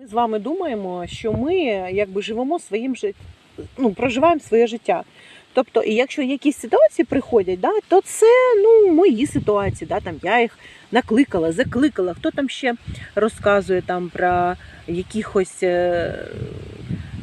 Ми з вами думаємо, що ми якби живемо своїм життям, ну, проживаємо своє життя. Тобто, і якщо якісь ситуації приходять, да, то це ну, мої ситуації. Да, там, я їх накликала, закликала. Хто там ще розказує там про якихось е,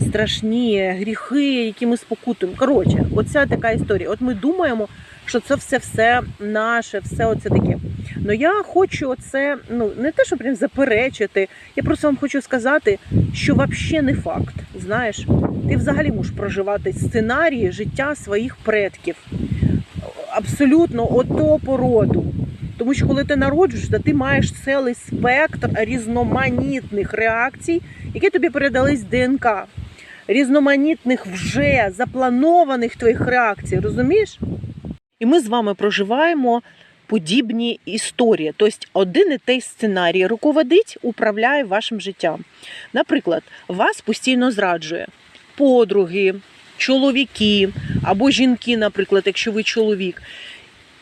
страшні гріхи, які ми спокутуємо. Коротше, оця така історія. От ми думаємо, що це все все наше, все оце таке. Ну я хочу це, ну не те, що прям заперечити. Я просто вам хочу сказати, що взагалі не факт. Знаєш, ти взагалі можеш проживати сценарії життя своїх предків. Абсолютно ото породу. Тому що коли ти народжуєшся, ти маєш цілий спектр різноманітних реакцій, які тобі передались ДНК. Різноманітних вже запланованих твоїх реакцій, розумієш? І ми з вами проживаємо подібні історії. Тобто один і той сценарій руководить, управляє вашим життям. Наприклад, вас постійно зраджує подруги, чоловіки або жінки, наприклад, якщо ви чоловік.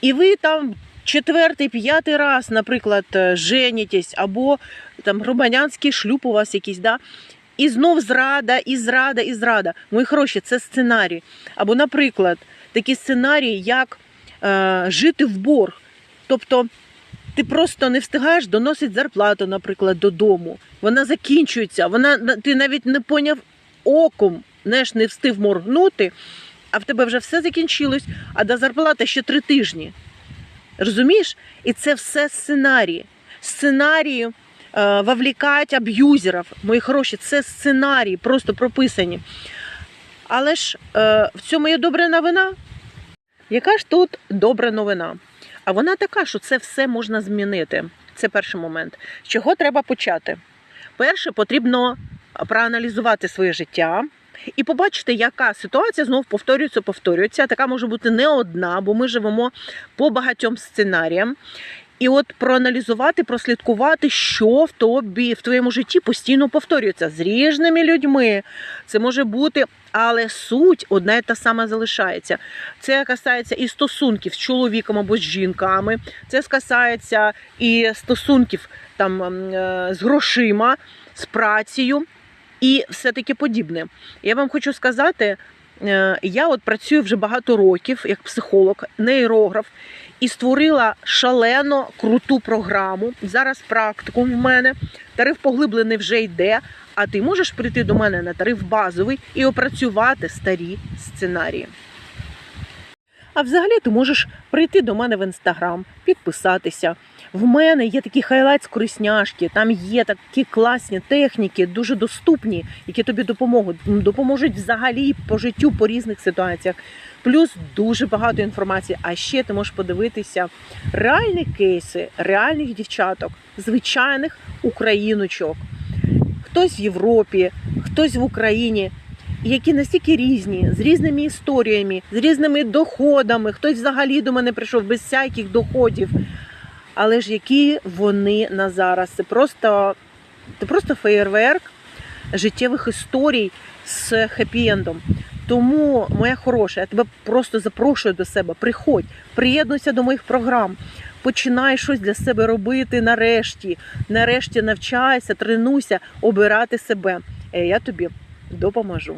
І ви там четвертий, п'ятий раз, наприклад, е, женитесь, або там громадянський шлюб у вас якийсь, да? і знов зрада, і зрада, і зрада. Мої хороші, це сценарій. Або, наприклад, такі сценарії, як е, жити в борг. Тобто ти просто не встигаєш доносити зарплату, наприклад, додому. Вона закінчується, вона ти навіть не поняв оком, знаєш, не встиг моргнути, а в тебе вже все закінчилось, а до зарплати ще три тижні. Розумієш? І це все сценарії. Сценарії е, вовлікають аб'юзерів. Мої хороші, це сценарії, просто прописані. Але ж е, в цьому є добра новина. Яка ж тут добра новина? А вона така, що це все можна змінити. Це перший момент. З чого треба почати? Перше, потрібно проаналізувати своє життя і побачити, яка ситуація знов повторюється, повторюється. Така може бути не одна, бо ми живемо по багатьом сценаріям. І от проаналізувати, прослідкувати, що в тобі в твоєму житті постійно повторюється з різними людьми. Це може бути, але суть одна і та сама залишається. Це касається і стосунків з чоловіком або з жінками. Це касається і стосунків там ем, е, з грошима, з працею і все таке подібне. Я вам хочу сказати. Е, Я от працюю вже багато років як психолог, нейрограф, і створила шалено круту програму. Зараз практикум в мене. Тариф поглиблений вже йде. А ти можеш прийти до мене на тариф базовий і опрацювати старі сценарії. А взагалі ти можеш прийти до мене в інстаграм, підписатися. В мене є такі хайлайтс корисняшки, там є такі класні техніки, дуже доступні, які тобі допоможуть, допоможуть взагалі по життю по різних ситуаціях. Плюс дуже багато інформації. А ще ти можеш подивитися реальні кейси реальних дівчаток, звичайних україночок. Хтось в Європі, хтось в Україні, які настільки різні, з різними історіями, з різними доходами. Хтось взагалі до мене прийшов без всяких доходів. Але ж які вони на зараз? Це просто, це просто феєрверк життєвих історій з хеппі-ендом. Тому, моя хороша, я тебе просто запрошую до себе. Приходь, приєднуйся до моїх програм, починай щось для себе робити нарешті. Нарешті навчайся, тренуйся, обирати себе. Е, Я тобі допоможу.